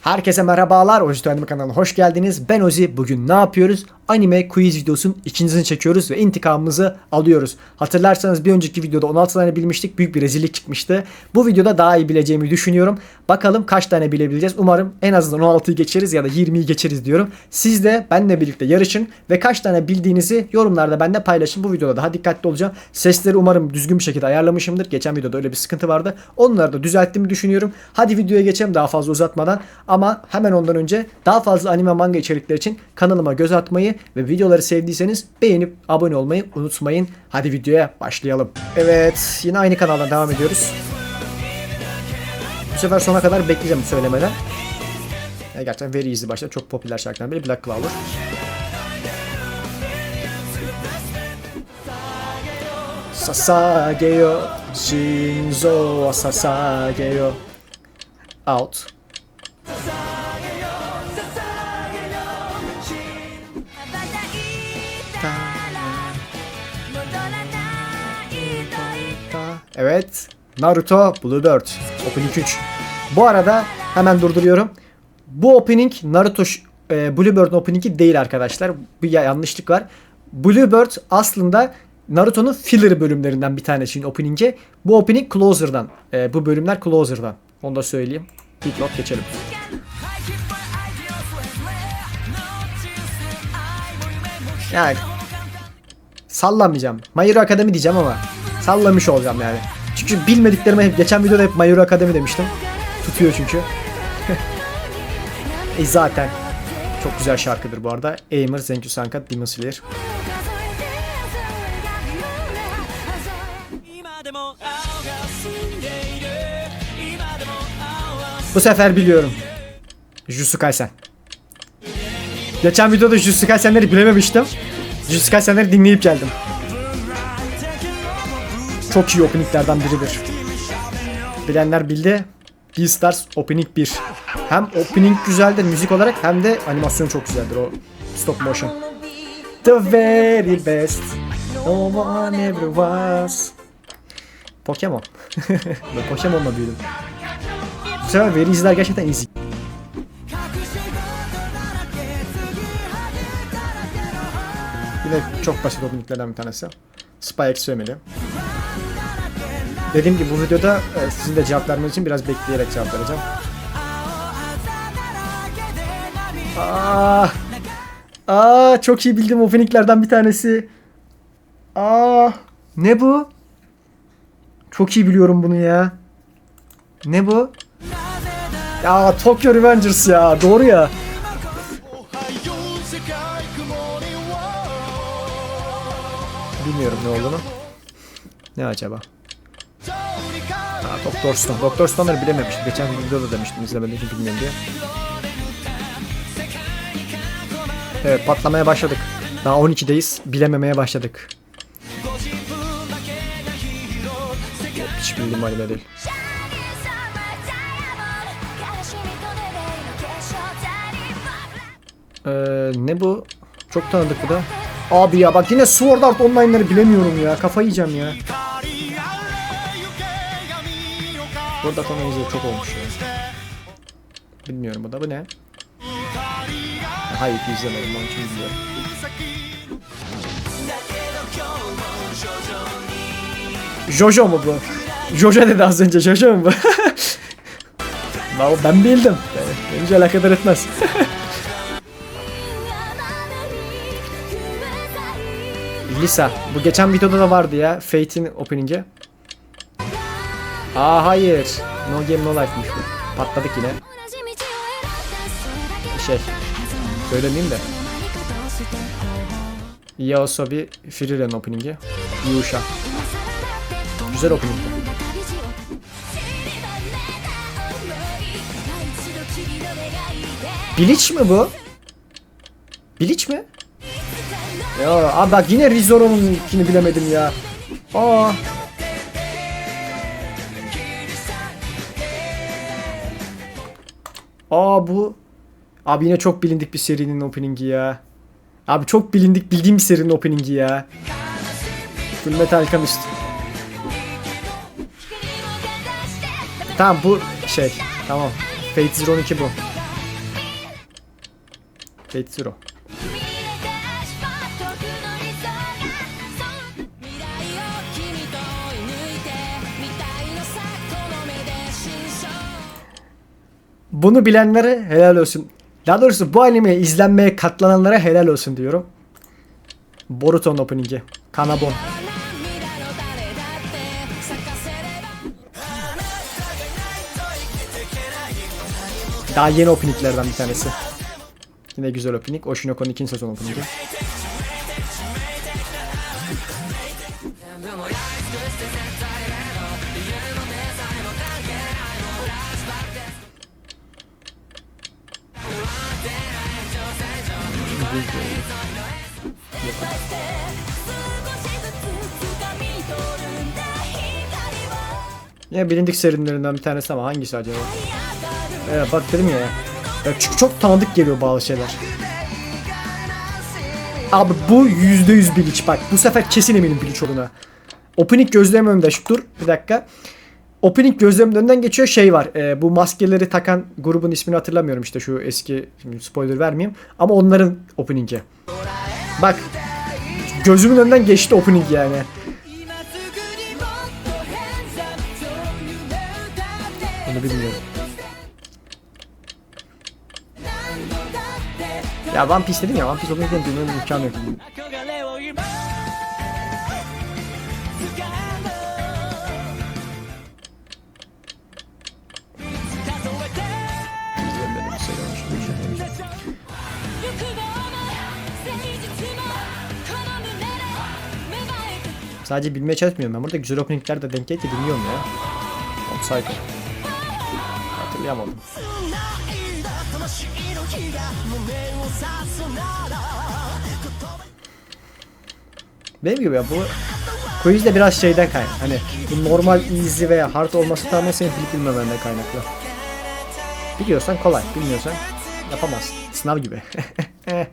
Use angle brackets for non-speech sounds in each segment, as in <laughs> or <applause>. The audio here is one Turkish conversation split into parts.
Herkese merhabalar. Oji Anime kanalına hoş geldiniz. Ben Ozi. Bugün ne yapıyoruz? Anime quiz videosunun ikincisini çekiyoruz ve intikamımızı alıyoruz. Hatırlarsanız bir önceki videoda 16 tane bilmiştik. Büyük bir rezillik çıkmıştı. Bu videoda daha iyi bileceğimi düşünüyorum. Bakalım kaç tane bilebileceğiz. Umarım en azından 16'yı geçeriz ya da 20'yi geçeriz diyorum. Siz de benimle birlikte yarışın ve kaç tane bildiğinizi yorumlarda benimle paylaşın. Bu videoda daha dikkatli olacağım. Sesleri umarım düzgün bir şekilde ayarlamışımdır. Geçen videoda öyle bir sıkıntı vardı. Onları da düzelttiğimi düşünüyorum. Hadi videoya geçelim daha fazla uzatmadan. Ama hemen ondan önce daha fazla anime manga içerikleri için kanalıma göz atmayı ve videoları sevdiyseniz beğenip abone olmayı unutmayın. Hadi videoya başlayalım. Evet yine aynı kanaldan devam ediyoruz. Bu sefer sona kadar bekleyeceğim söylemeden. Ya gerçekten Very Easy başta çok popüler şarkılardan biri Black Clover. Sasageyo Shinzo Sasageyo Out Evet Naruto Bluebird Opening 3 Bu arada hemen durduruyorum. Bu opening Naruto e, Bluebird'in opening'i değil arkadaşlar. Bir ya- yanlışlık var. Bluebird aslında Naruto'nun filler bölümlerinden bir tanesi opening'i. Bu opening Closer'dan E, Bu bölümler Closer'dan. Onu da söyleyeyim. İlk not geçelim. Yani Sallamayacağım. My Hero Academy diyeceğim ama sallamış olacağım yani. Çünkü bilmediklerime hep geçen videoda hep My Hero Academy demiştim. Tutuyor çünkü. <laughs> e zaten çok güzel şarkıdır bu arada. Aimer, Zenju Sanka, Demon Slayer. Bu sefer biliyorum. Jujutsu Kaisen. Geçen videoda Jujutsu Kaisen'leri bilememiştim. Jujutsu Kaisen'leri dinleyip geldim. Çok iyi openinglerden biridir. Bilenler bildi. Beastars Opening 1. Hem opening güzeldir müzik olarak hem de animasyon çok güzeldir o stop motion. The very best. No one ever was. Pokemon. <laughs> ben Pokemon'la büyüdüm. Bu sefer veri izler gerçekten Yine çok basit openinglerden bir tanesi. X Family. Dediğim gibi bu videoda e, sizin de cevap vermeniz için biraz bekleyerek cevap vereceğim. Aa, aa çok iyi bildiğim openinglerden bir tanesi. Aa, ne bu? Çok iyi biliyorum bunu ya. Ne bu? Ya Tokyo Revengers ya. Doğru ya. Bilmiyorum ne olduğunu. Ne acaba? Doktor Stone. Doktor Stone'ları bilememiştim. Geçen videoda da demiştim izlemediğim için bilmiyorum diye. Evet patlamaya başladık. Daha 12'deyiz. Bilememeye başladık. Hiç bildiğim halde değil. Ee, ne bu? Çok tanıdık bu da. Abi ya bak yine Sword Art Online'ları bilemiyorum ya. Kafayı yiyeceğim ya. Burada konu izle çok olmuş ya. Bilmiyorum bu da. Bu ne? Hayır izlemedim onun için bilmiyorum. Jojo mu bu? Jojo dedi az önce. Jojo mu bu? <laughs> Ben bildim. Hiç alakadar etmez. <laughs> Lisa. Bu geçen videoda da vardı ya. Fate'in opening'i. Aa hayır. No game no life'mış bu. Patladık yine. Şey. Söylemeyeyim de. Yaosobi Frieren opening'i. Yuşa. Güzel opening. Bilic mi bu? Bilic mi? Ya abi bak yine Rizoro'nun ikini bilemedim ya. Aa. Aa bu. Abi yine çok bilindik bir serinin opening'i ya. Abi çok bilindik bildiğim bir serinin opening'i ya. Full Metal Alchemist. Tamam bu şey. Tamam. Fate Zero 12 bu. Fate Zero. Bunu bilenlere helal olsun. Daha doğrusu bu anime izlenmeye katlananlara helal olsun diyorum. Boruton opening'i. Kanabon. Daha yeni openinglerden bir tanesi. Yine güzel opening. Oshinoko'nun ikinci sezon openingi. Yine bilindik serilerden bir tanesi ama hangisi acaba? Evet bak dedim ya. ya çünkü çok tanıdık geliyor bazı şeyler. Abi bu yüzde yüz Bleach bak. Bu sefer kesin eminim Bleach olduğuna. Opening gözlemim önünde. Şu, dur bir dakika opening gözlerimin önünden geçiyor şey var. E, bu maskeleri takan grubun ismini hatırlamıyorum işte şu eski spoiler vermeyeyim ama onların opening'i. Bak gözümün önünden geçti opening yani. Bunu bilmiyorum. Ya One Piece dedim ya One Piece opening'den duymanın imkanı yok. Sadece bilmeye çalışmıyorum ben burada güzel openingler de denk geldi bilmiyorum ya. Psycho. Hatırlayamadım. Benim gibi ya bu quiz de biraz şeyden kaynak. Hani bu normal easy veya hard olması tamamen senin bilip bilmemenden kaynaklı. Biliyorsan kolay, bilmiyorsan yapamazsın. Sınav gibi. <laughs>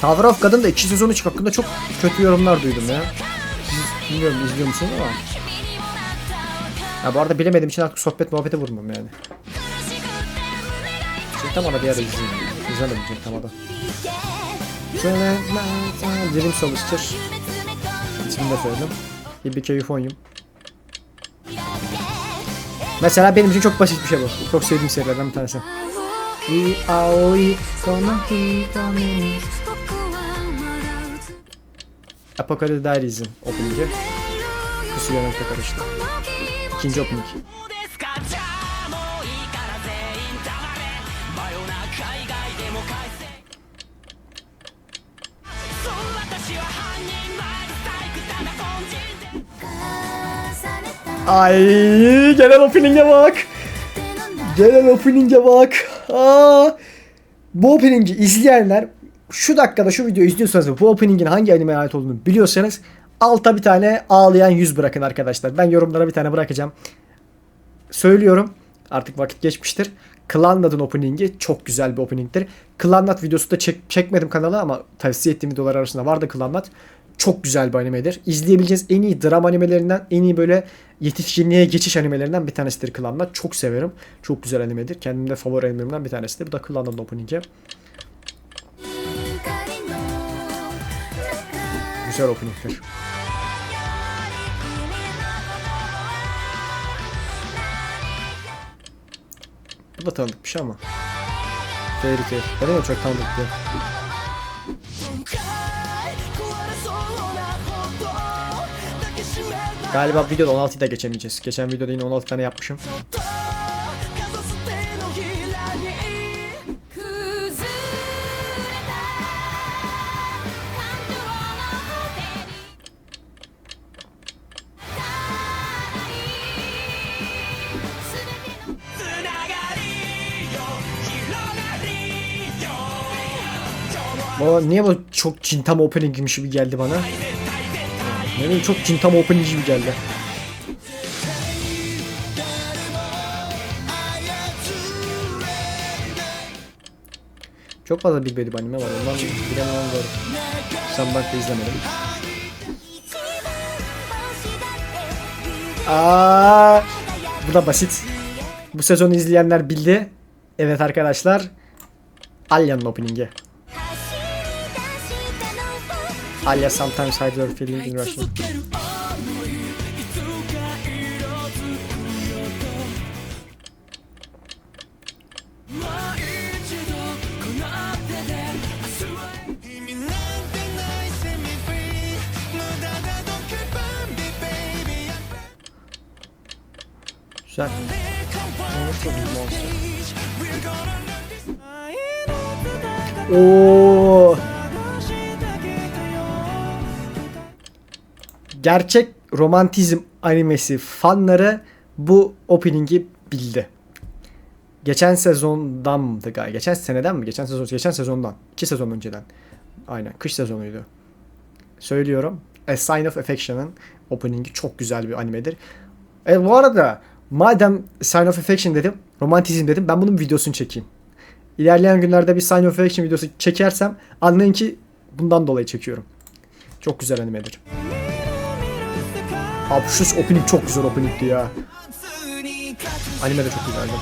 Tower of God'ın da 2 sezonu çık hakkında çok kötü yorumlar duydum ya. Bilmiyorum izliyor musunuz ama. Ya bu arada bilemediğim için artık sohbet muhabbete vurmam yani. Şimdi tam ara bir ara izleyeyim. İzlemedim çünkü tam ara. Dream Solstice. İsmini de söyledim. Hibike Euphonium. Mesela benim için çok basit bir şey bu. Çok sevdiğim serilerden bir tanesi. I aoi kono hitome ni 僕はまだ映 Apocalypse Diaries'in opening'i. Kusuyanın karıştı. İkinci opening. ですかじゃあもういいから全員黙れ真夜中以外でも返せそう私は犯人前最悪ただ凡人で重ねた Ay gelen opening'e bak. 手の中 Gelen opening'e bak. Aa, bu opening'i izleyenler şu dakikada şu videoyu izliyorsanız bu opening'in hangi animeye ait olduğunu biliyorsanız alta bir tane ağlayan yüz bırakın arkadaşlar. Ben yorumlara bir tane bırakacağım. Söylüyorum. Artık vakit geçmiştir. Clanlad'ın opening'i çok güzel bir opening'tir. Clanlad videosu da çek, çekmedim kanala ama tavsiye ettiğim videolar arasında vardı Clanlad. Çok güzel bir animedir. İzleyebileceğiniz en iyi dram animelerinden, en iyi böyle yetişkinliğe geçiş animelerinden bir tanesidir Klan'da. Çok severim. Çok güzel animedir. Kendimde favori animelerimden bir tanesidir. Bu da Klan'dan opening'i. Güzel opening'tir. Bu da tanıdık bir şey ama. Fairy Tail. Bana da çok tanıdık diyor. Galiba videoda 16'yı da geçemeyeceğiz. Geçen videoda yine 16 tane yapmışım. Baba niye bu çok Gintama opening gibi geldi bana? Ne bileyim çok Cintama opening gibi geldi. Çok fazla bilmediğim anime var. Ondan bilemem var. Sen bak da izlemedim. Aa, bu da basit. Bu sezonu izleyenler bildi. Evet arkadaşlar. Alya'nın opening'i. Alia sometimes hides her feelings in Russian. Güzel. Oo. Gerçek romantizm animesi fanları bu opening'i bildi. Geçen sezondandı galiba. Geçen seneden mi? Geçen sezon, geçen sezondan. İki sezon önceden. Aynen. Kış sezonuydu. Söylüyorum. A Sign of Affection'ın opening'i çok güzel bir animedir. E bu arada madem Sign of Affection dedim, romantizm dedim ben bunun videosunu çekeyim. İlerleyen günlerde bir Sign of Affection videosu çekersem anlayın ki bundan dolayı çekiyorum. Çok güzel animedir. Abi şu opening çok güzel openingdi ya. Anime de çok güzeldi.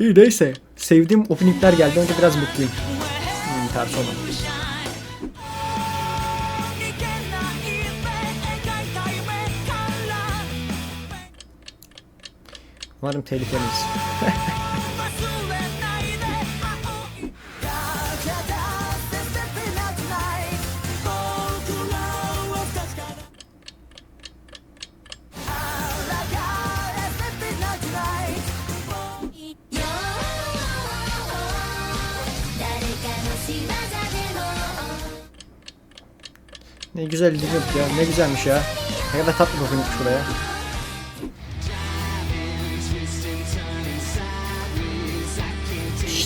İyi neyse. Sevdiğim openingler geldi. Önce biraz mutluyum. Hmm, ters olmadı. Umarım telif. <laughs> Ne güzel dilim ya. Ne güzelmiş ya. Ne kadar tatlı dokunmuş buraya.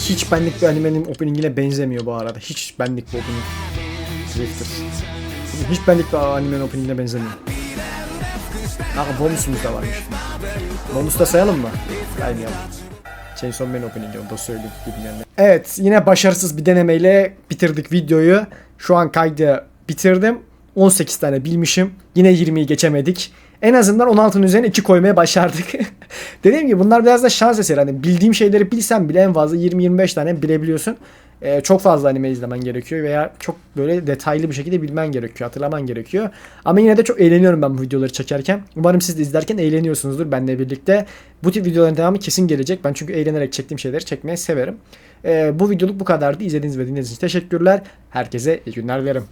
Hiç benlik bir animenin openingine benzemiyor bu arada. Hiç benlik bir opening. Drifters. Hiç benlik bir animenin openingine benzemiyor. Kanka bonusumuz da varmış. Bonus da sayalım mı? Saymayalım. Chainsaw Man opening'i onu da söyleyeyim. Evet yine başarısız bir denemeyle bitirdik videoyu. Şu an kaydı bitirdim. 18 tane bilmişim. Yine 20'yi geçemedik. En azından 16'nın üzerine 2 koymaya başardık. <laughs> <laughs> Dediğim gibi bunlar biraz da şans eseri. Hani bildiğim şeyleri bilsem bile en fazla 20-25 tane bilebiliyorsun. Ee, çok fazla anime izlemen gerekiyor veya çok böyle detaylı bir şekilde bilmen gerekiyor, hatırlaman gerekiyor. Ama yine de çok eğleniyorum ben bu videoları çekerken. Umarım siz de izlerken eğleniyorsunuzdur benimle birlikte. Bu tip videoların devamı kesin gelecek. Ben çünkü eğlenerek çektiğim şeyleri çekmeyi severim. Ee, bu videoluk bu kadardı. İzlediğiniz ve dinlediğiniz için teşekkürler. Herkese iyi günler dilerim.